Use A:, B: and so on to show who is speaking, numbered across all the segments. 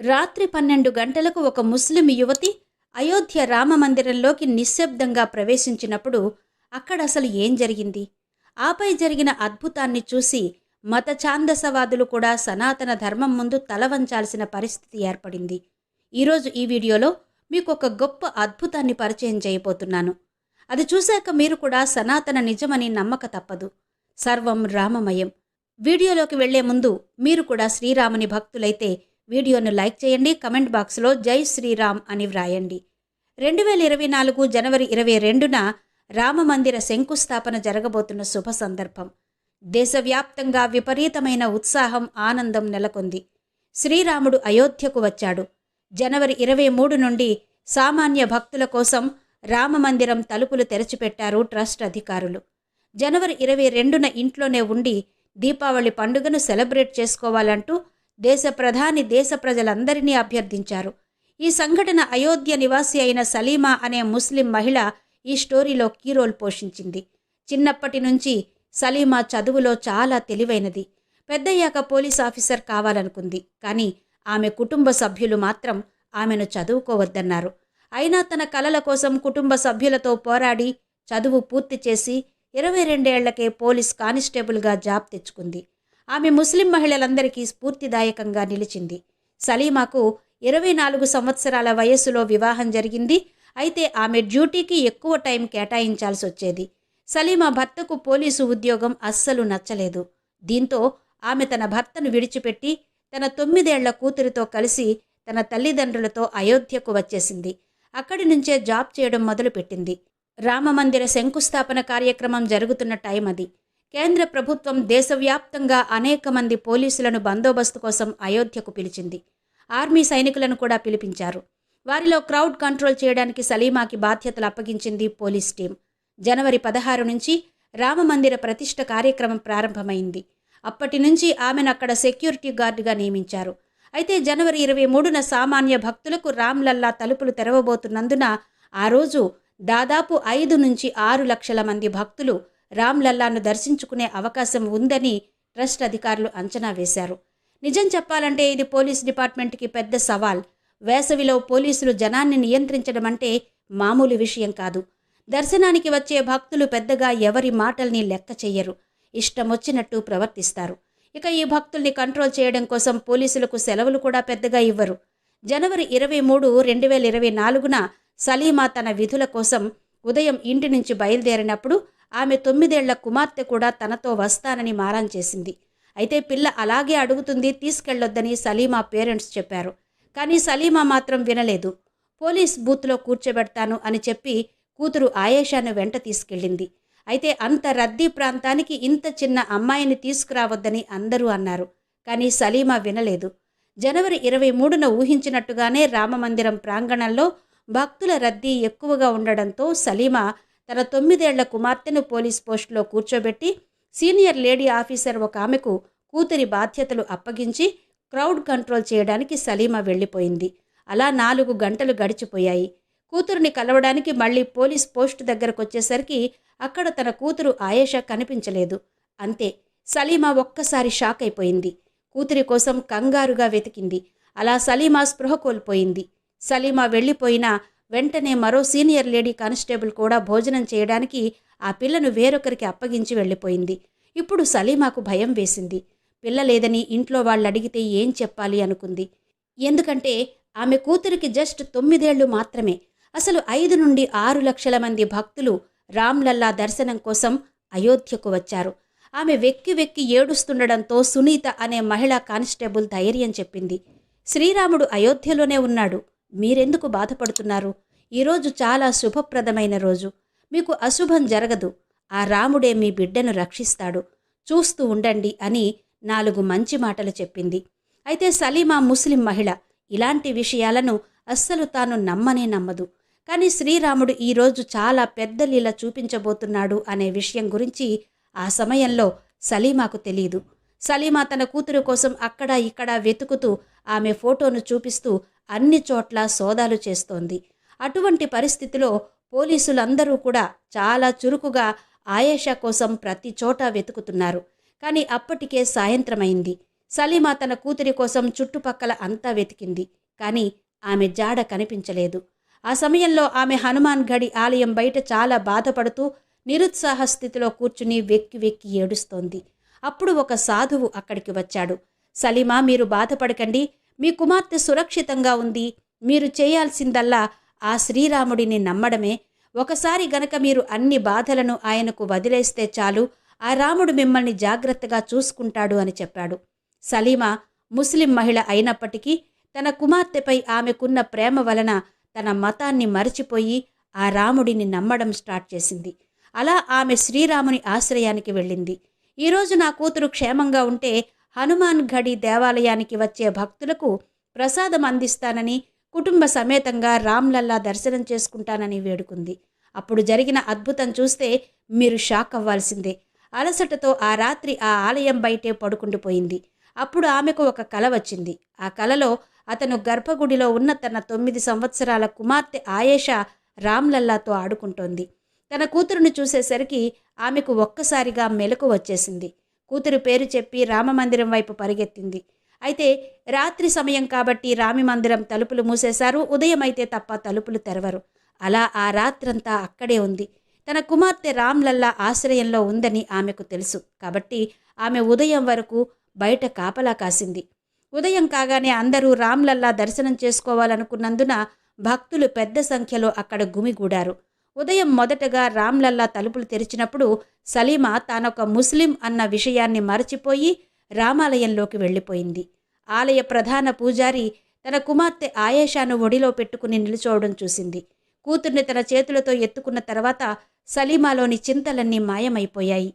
A: రాత్రి పన్నెండు గంటలకు ఒక ముస్లిం యువతి అయోధ్య రామ మందిరంలోకి నిశ్శబ్దంగా ప్రవేశించినప్పుడు అక్కడ అసలు ఏం జరిగింది? ఆపై జరిగిన అద్భుతాన్ని చూసి మత ఛాందసవాదులు కూడా సనాతన ధర్మం ముందు తల వంచాల్సిన పరిస్థితి ఏర్పడింది. ఈరోజు ఈ వీడియోలో మీకు ఒక గొప్ప అద్భుతాన్ని పరిచయం చేయబోతున్నాను. అది చూశాక మీరు కూడా సనాతన నిజమని నమ్మక తప్పదు. సర్వం రామమయం. వీడియోలోకి వెళ్ళే ముందు మీరు కూడా శ్రీరాముని భక్తులైతే వీడియోను లైక్ చేయండి కమెంట్ బాక్స్లో జై శ్రీరామ్ అని వ్రాయండి. రెండు వేల ఇరవై నాలుగు జనవరి ఇరవై రెండున రామమందిర శంకుస్థాపన జరగబోతున్న శుభ సందర్భం. దేశవ్యాప్తంగా విపరీతమైన ఉత్సాహం ఆనందం నెలకొంది. శ్రీరాముడు అయోధ్యకు వచ్చాడు. జనవరి ఇరవై మూడు నుండి సామాన్య భక్తుల కోసం రామమందిరం తలుపులు తెరచిపెట్టారు ట్రస్ట్ అధికారులు. జనవరి ఇరవై రెండున ఇంట్లోనే ఉండి దీపావళి పండుగను సెలబ్రేట్ చేసుకోవాలంటూ దేశ ప్రధాని దేశ ప్రజలందరినీ అభ్యర్థించారు. ఈ సంఘటన అయోధ్య నివాసి అయిన సలీమా అనే ముస్లిం మహిళ ఈ స్టోరీలో కీరోల్ పోషించింది. చిన్నప్పటి నుంచి సలీమా చదువులో చాలా తెలివైనది. పెద్దయ్యాక పోలీస్ ఆఫీసర్ కావాలనుకుంది. కానీ ఆమె కుటుంబ సభ్యులు మాత్రం ఆమెను చదువుకోవద్దన్నారు. అయినా తన కలల కోసం కుటుంబ సభ్యులతో పోరాడి చదువు పూర్తి చేసి ఇరవై రెండేళ్ళకే పోలీస్ కానిస్టేబుల్గా జాబ్ తెచ్చుకుంది. ఆమె ముస్లిం మహిళలందరికీ స్ఫూర్తిదాయకంగా నిలిచింది. సలీమాకు ఇరవై నాలుగు సంవత్సరాల వయస్సులో వివాహం జరిగింది. అయితే ఆమె డ్యూటీకి ఎక్కువ టైం కేటాయించాల్సి వచ్చేది. సలీమా భర్తకు పోలీసు ఉద్యోగం అస్సలు నచ్చలేదు. దీంతో ఆమె తన భర్తను విడిచిపెట్టి తన తొమ్మిదేళ్ళ కూతురితో కలిసి తన తల్లిదండ్రులతో అయోధ్యకు వచ్చేసింది. అక్కడి నుంచే జాబ్ చేయడం మొదలుపెట్టింది. రామమందిర శంకుస్థాపన కార్యక్రమం జరుగుతున్న టైం అది కేంద్ర ప్రభుత్వం దేశవ్యాప్తంగా అనేక మంది పోలీసులను బందోబస్తు కోసం అయోధ్యకు పిలిచింది. ఆర్మీ సైనికులను కూడా పిలిపించారు. వారిలో క్రౌడ్ కంట్రోల్ చేయడానికి సలీమాకి బాధ్యతలు అప్పగించింది పోలీస్ టీం. జనవరి పదహారు నుంచి రామమందిర ప్రతిష్ట కార్యక్రమం ప్రారంభమైంది. అప్పటి నుంచి ఆమెను అక్కడ సెక్యూరిటీ గార్డుగా నియమించారు. అయితే జనవరి ఇరవై మూడున సామాన్య భక్తులకు రామ్లల్లా తలుపులు తెరవబోతున్నందున ఆ రోజు దాదాపు ఐదు నుంచి ఆరు లక్షల మంది భక్తులు రామ్లల్లాను దర్శించుకునే అవకాశం ఉందని ట్రస్ట్ అధికారులు అంచనా వేశారు. నిజం చెప్పాలంటే ఇది పోలీస్ డిపార్ట్మెంట్కి పెద్ద సవాల్. వేసవిలో పోలీసులు జనాన్ని నియంత్రించడం అంటే మామూలు విషయం కాదు. దర్శనానికి వచ్చే భక్తులు పెద్దగా ఎవరి మాటల్ని లెక్క చెయ్యరు. ఇష్టమొచ్చినట్టు ప్రవర్తిస్తారు. ఇక ఈ భక్తుల్ని కంట్రోల్ చేయడం కోసం పోలీసులకు సెలవులు కూడా పెద్దగా ఇవ్వరు. జనవరి ఇరవై మూడు రెండు వేల ఇరవై నాలుగున సలీమా తన విధుల కోసం ఉదయం ఇంటి నుంచి బయలుదేరినప్పుడు ఆమె తొమ్మిదేళ్ళ కుమార్తె కూడా తనతో వస్తానని మారాన్ చేసింది. అయితే పిల్ల అలాగే అడుగుతుంది తీసుకెళ్ళొద్దని సలీమా పేరెంట్స్ చెప్పారు. కానీ సలీమా మాత్రం వినలేదు. పోలీస్ బూత్లో కూర్చోబెడతాను అని చెప్పి కూతురు ఆయేషాను వెంట తీసుకెళ్ళింది. అయితే అంత రద్దీ ప్రాంతానికి ఇంత చిన్న అమ్మాయిని తీసుకురావద్దని అందరూ అన్నారు. కానీ సలీమా వినలేదు. జనవరి ఇరవై మూడున ఊహించినట్టుగానే రామమందిరం ప్రాంగణంలో భక్తుల రద్దీ ఎక్కువగా ఉండడంతో సలీమా తన తొమ్మిదేళ్ళ కుమార్తెను పోలీస్ పోస్టులో కూర్చోబెట్టి సీనియర్ లేడీ ఆఫీసర్ ఒక ఆమెకు కూతురి బాధ్యతలు అప్పగించి క్రౌడ్ కంట్రోల్ చేయడానికి సలీమా వెళ్ళిపోయింది. అలా నాలుగు గంటలు గడిచిపోయాయి. కూతురుని కలవడానికి మళ్ళీ పోలీస్ పోస్ట్ దగ్గరకు వచ్చేసరికి అక్కడ తన కూతురు ఆయేషా కనిపించలేదు. అంతే సలీమా ఒక్కసారి షాక్ అయిపోయింది. కూతురి కోసం కంగారుగా వెతికింది. అలా సలీమా స్పృహ కోల్పోయింది. సలీమా వెళ్ళిపోయినా వెంటనే మరో సీనియర్ లేడీ కానిస్టేబుల్ కూడా భోజనం చేయడానికి ఆ పిల్లను వేరొకరికి అప్పగించి వెళ్ళిపోయింది. ఇప్పుడు సలీమాకు భయం వేసింది. పిల్ల లేదని ఇంట్లో వాళ్ళు అడిగితే ఏం చెప్పాలి అనుకుంది. ఎందుకంటే ఆమె కూతురికి జస్ట్ తొమ్మిదేళ్ళు మాత్రమే. అసలు ఐదు నుండి ఆరు లక్షల మంది భక్తులు రామ్లల్లా దర్శనం కోసం అయోధ్యకు వచ్చారు. ఆమె వెక్కి వెక్కి ఏడుస్తుండడంతో సునీత అనే మహిళా కానిస్టేబుల్ ధైర్యం చెప్పింది. శ్రీరాముడు అయోధ్యలోనే ఉన్నాడు. మీరెందుకు బాధపడుతున్నారు? ఈరోజు చాలా శుభప్రదమైన రోజు. మీకు అశుభం జరగదు. ఆ రాముడే మీ బిడ్డను రక్షిస్తాడు. చూస్తూ ఉండండి అని నాలుగు మంచి మాటలు చెప్పింది. అయితే సలీమా ముస్లిం మహిళ ఇలాంటి విషయాలను అస్సలు తాను నమ్మనే నమ్మదు. కానీ శ్రీరాముడు ఈరోజు చాలా పెద్ద లీల చూపించబోతున్నాడు అనే విషయం గురించి ఆ సమయంలో సలీమాకు తెలియదు సలీమా తన కూతురు కోసం అక్కడ ఇక్కడ వెతుకుతూ ఆమె ఫోటోను చూపిస్తూ అన్ని చోట్ల సోదాలు చేస్తోంది. అటువంటి పరిస్థితిలో పోలీసులందరూ కూడా చాలా చురుకుగా ఆయేషా కోసం ప్రతి చోట వెతుకుతున్నారు. కానీ అప్పటికే సాయంత్రమైంది. సలీమా తన కూతురి కోసం చుట్టుపక్కల అంతా వెతికింది. కానీ ఆమె జాడ కనిపించలేదు. ఆ సమయంలో ఆమె హనుమాన్ గడి ఆలయం బయట చాలా బాధపడుతూ నిరుత్సాహ స్థితిలో కూర్చుని వెక్కి వెక్కి ఏడుస్తోంది. అప్పుడు ఒక సాధువు అక్కడికి వచ్చాడు. సలీమా మీరు బాధపడకండి. మీ కుమార్తె సురక్షితంగా ఉంది. మీరు చేయాల్సిందల్లా ఆ శ్రీరాముడిని నమ్మడమే. ఒకసారి గనక మీరు అన్ని బాధలను ఆయనకు వదిలేస్తే చాలు. ఆ రాముడు మిమ్మల్ని జాగ్రత్తగా చూసుకుంటాడు అని చెప్పాడు. సలీమా ముస్లిం మహిళ అయినప్పటికీ తన కుమార్తెపై ఆమెకున్న ప్రేమ వలన తన మతాన్ని మరచిపోయి ఆ రాముడిని నమ్మడం స్టార్ట్ చేసింది. అలా ఆమె శ్రీరాముని ఆశ్రయానికి వెళ్ళింది. ఈరోజు నా కూతురు క్షేమంగా ఉంటే హనుమాన్ ఘడి దేవాలయానికి వచ్చే భక్తులకు ప్రసాదం అందిస్తానని కుటుంబ సమేతంగా రామ్లల్లా దర్శనం చేసుకుంటానని వేడుకుంది. అప్పుడు జరిగిన అద్భుతం చూస్తే మీరు షాక్ అవ్వాల్సిందే. అలసటతో ఆ రాత్రి ఆ ఆలయం బయటే పడుకుండిపోయింది అప్పుడు ఆమెకు ఒక కల వచ్చింది. ఆ కలలో అతను గర్భగుడిలో ఉన్న తన తొమ్మిది సంవత్సరాల కుమార్తె ఆయేషా రామ్లల్లాతో ఆడుకుంటోంది. తన కూతురుని చూసేసరికి ఆమెకు ఒక్కసారిగా మెలకు వచ్చేసింది. కూతురు పేరు చెప్పి రామమందిరం వైపు పరిగెత్తింది. అయితే రాత్రి సమయం కాబట్టి రామి మందిరం తలుపులు మూసేశారు. ఉదయం అయితే తప్ప తలుపులు తెరవరు. అలా ఆ రాత్రంతా అక్కడే ఉంది. తన కుమార్తె రామ్లల్లా ఆశ్రయంలో ఉందని ఆమెకు తెలుసు. కాబట్టి ఆమె ఉదయం వరకు బయట కాపలా కాసింది. ఉదయం కాగానే అందరూ రామ్లల్లా దర్శనం చేసుకోవాలనుకున్నందున భక్తులు పెద్ద సంఖ్యలో అక్కడ గుమిగూడారు. ఉదయం మొదటగా రామ్లల్లా తలుపులు తెరిచినప్పుడు సలీమా తానొక ముస్లిం అన్న విషయాన్ని మరచిపోయి రామాలయంలోకి వెళ్ళిపోయింది. ఆలయ ప్రధాన పూజారి తన కుమార్తె ఆయేషాను ఒడిలో పెట్టుకుని నిలుచోవడం చూసింది. కూతుర్ని తన చేతులతో ఎత్తుకున్న తర్వాత సలీమాలోని చింతలన్నీ మాయమైపోయాయి.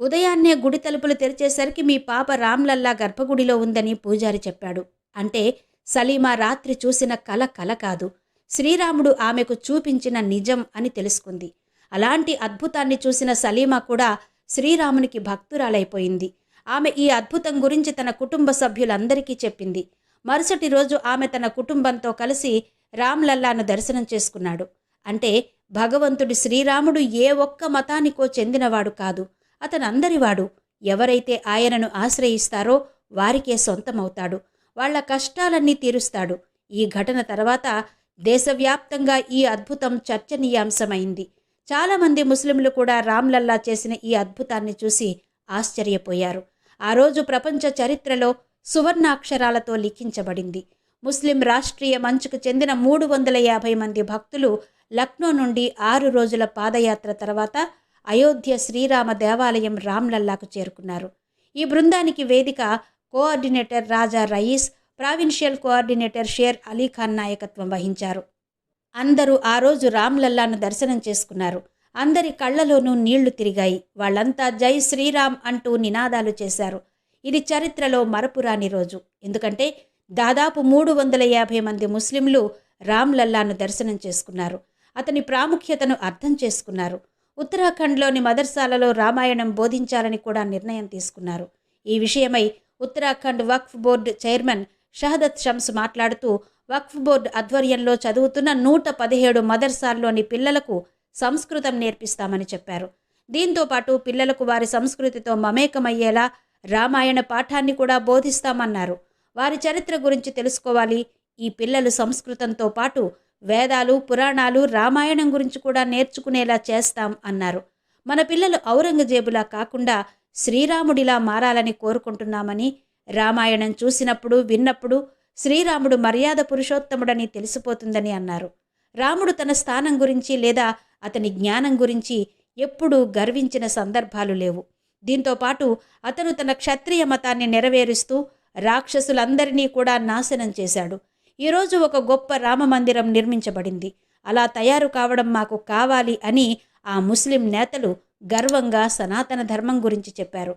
A: ఉదయాన్నే గుడి తలుపులు తెరిచేసరికి మీ పాప రామ్లల్లా గర్భగుడిలో ఉందని పూజారి చెప్పాడు. అంటే సలీమా రాత్రి చూసిన కల కల కాదు. శ్రీరాముడు ఆమెకు చూపించిన నిజం అని తెలుసుకుంది. అలాంటి అద్భుతాన్ని చూసిన సలీమా కూడా శ్రీరామునికి భక్తురాలైపోయింది. ఆమె ఈ అద్భుతం గురించి తన కుటుంబ సభ్యులందరికీ చెప్పింది. మరుసటి రోజు ఆమె తన కుటుంబంతో కలిసి రామ్లల్లాను దర్శనం చేసుకున్నాడు. అంటే భగవంతుడి శ్రీరాముడు ఏ ఒక్క మతానికో చెందినవాడు కాదు. అతనందరివాడు. ఎవరైతే ఆయనను ఆశ్రయిస్తారో వారికే సొంతమవుతాడు. వాళ్ళ కష్టాలన్నీ తీరుస్తాడు. ఈ ఘటన తర్వాత దేశవ్యాప్తంగా ఈ అద్భుతం చర్చనీయాంశమైంది. చాలామంది ముస్లింలు కూడా రామ్లల్లా చేసిన ఈ అద్భుతాన్ని చూసి ఆశ్చర్యపోయారు. ఆ రోజు ప్రపంచ చరిత్రలో సువర్ణాక్షరాలతో లిఖించబడింది. ముస్లిం రాష్ట్రీయ మంచుకు చెందిన మూడు వందల యాభై మంది భక్తులు లక్నో నుండి ఆరు రోజుల పాదయాత్ర తర్వాత అయోధ్య శ్రీరామ దేవాలయం రామ్లల్లాకు చేరుకున్నారు. ఈ బృందానికి వేదిక coordinator Raja Rayees provincial coordinator Sher Alikhan నాయకత్వం వహించారు. అందరూ ఆ రోజు రామ్లల్లాను దర్శనం చేసుకున్నారు. అందరి కళ్ళలోనూ నీళ్ళు తిరిగాయి. వాళ్ళంతా జై శ్రీరామ్ అంటూ నినాదాలు చేశారు. ఇది చరిత్రలో మరపురాని రోజు. ఎందుకంటే దాదాపు మూడు వందల యాభై మంది ముస్లింలు రామ్లల్లాను దర్శనం చేసుకున్నారు. అతని ప్రాముఖ్యతను అర్థం చేసుకున్నారు. ఉత్తరాఖండ్లోని మదర్సాలలో రామాయణం బోధించాలని కూడా నిర్ణయం తీసుకున్నారు. ఈ విషయమై ఉత్తరాఖండ్ వక్ఫ్ బోర్డు చైర్మన్ షహదత్ షమ్స్ మాట్లాడుతూ వక్ఫ్ బోర్డు ఆధ్వర్యంలో చదువుతున్న నూట పదిహేడు మదర్సాల్లోని పిల్లలకు సంస్కృతం నేర్పిస్తామని చెప్పారు. దీంతో పాటు పిల్లలకు వారి సంస్కృతితో మమేకమయ్యేలా రామాయణ పాఠాన్ని కూడా బోధిస్తామన్నారు. వారి చరిత్ర గురించి తెలుసుకోవాలి. ఈ పిల్లలు సంస్కృతంతో పాటు వేదాలు పురాణాలు రామాయణం గురించి కూడా నేర్చుకునేలా చేస్తాం అన్నారు. మన పిల్లలు ఔరంగజేబులా కాకుండా శ్రీరాముడిలా మారాలని కోరుకుంటున్నామని రామాయణం చూసినప్పుడు విన్నప్పుడు శ్రీరాముడు మర్యాద పురుషోత్తముడని తెలిసిపోతుందని అన్నారు. రాముడు తన స్థానం గురించి లేదా అతని జ్ఞానం గురించి ఎప్పుడూ గర్వించిన సందర్భాలు లేవు. దీంతో పాటు అతను తన క్షత్రియ మతాన్ని నెరవేరుస్తూ రాక్షసులందరినీ కూడా నాశనం చేశాడు. ఈరోజు ఒక గొప్ప రామమందిరం నిర్మించబడింది. అలా తయారు కావడం మాకు కావాలి అని ఆ ముస్లిం నేతలు గర్వంగా సనాతన ధర్మం గురించి చెప్పారు.